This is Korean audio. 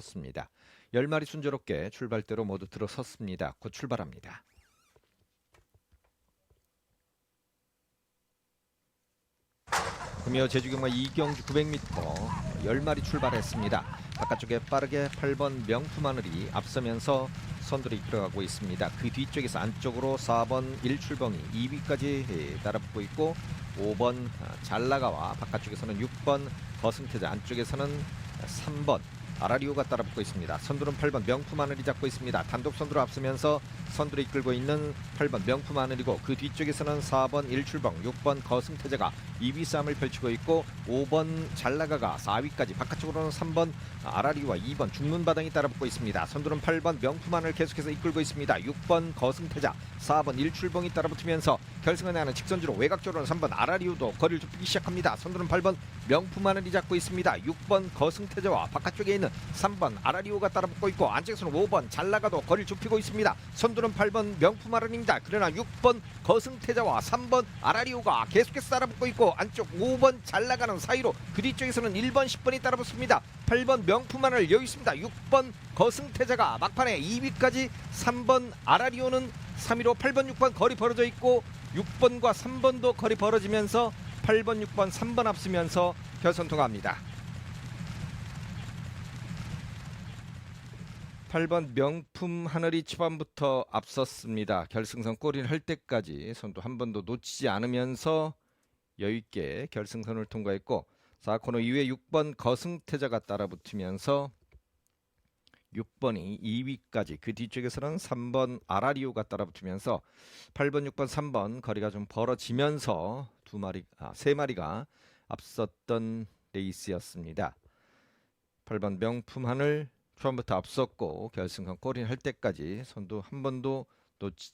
섰습니다. 10마리 순조롭게 출발대로 모두 들어섰습니다. 곧 출발합니다. 금요 제주경마 이경주 900m 10마리 출발했습니다. 바깥쪽에 빠르게 8번 명품 하늘이 앞서면서 선두를 이끌어가고 있습니다. 그 뒤쪽에서 안쪽으로 4번 일출봉이 2위까지 따라붙고 있고 5번 잘나가와 바깥쪽에서는 6번 거승태자 안쪽에서는 3번 아라리오가 따라붙고 있습니다. 선두는 8번 명품 하늘이 잡고 있습니다. 단독 선두로 앞서면서 선두를 이끌고 있는 8번 명품 하늘이고 그 뒤쪽에서는 4번 일출봉, 6번 거승태자가 2위 싸움을 펼치고 있고 5번 잘나가가 4위까지 바깥쪽으로는 3번 아라리와 2번 죽는바닥이 따라붙고 있습니다. 선두는 8번 명품 하늘 계속해서 이끌고 있습니다. 6번 거승태자, 4번 일출봉이 따라붙으면서 결승을 내는 직선주로 외곽쪽으로는 3번 아라리우도 거리를 좁히기 시작합니다. 선두는 8번 명품 하늘이 잡고 있습니다. 6번 거승태자와 바깥쪽에 있는 3번 아라리오가 따라붙고 있고 안쪽에서는 5번 잘 나가도 거리를 좁히고 있습니다. 선두는 8번 명품 하늘입니다. 그러나 6번 거승태자와 3번 아라리오가 계속해서 따라붙고 있고 안쪽 5번 잘 나가는 사이로 그 뒤쪽에서는 1번 10번이 따라붙습니다. 8번 명품 하늘 여기 있습니다. 6번 거승태자가 막판에 2위까지 3번 아라리오는 3위로 8번 6번 거리 벌어져 있고 6번과 3번도 거리 벌어지면서 8번 6번 3번 앞서면서 결선 통합니다. 8번 명품 하늘이 초반부터 앞섰습니다. 결승선 골인을 할 때까지 선두 한 번도 놓치지 않으면서 여유 있게 결승선을 통과했고 4코너 이후에 6번 거승태자가 따라붙으면서 6번이 2위까지 그 뒤쪽에서는 3번 아라리오가 따라붙으면서 8번, 6번, 3번 거리가 좀 벌어지면서 두 마리, 아, 세 마리가 앞섰던 레이스였습니다. 8번 명품 하늘 초반부터 앞섰고 결승선 골인 할 때까지 선두 한 번도 놓치지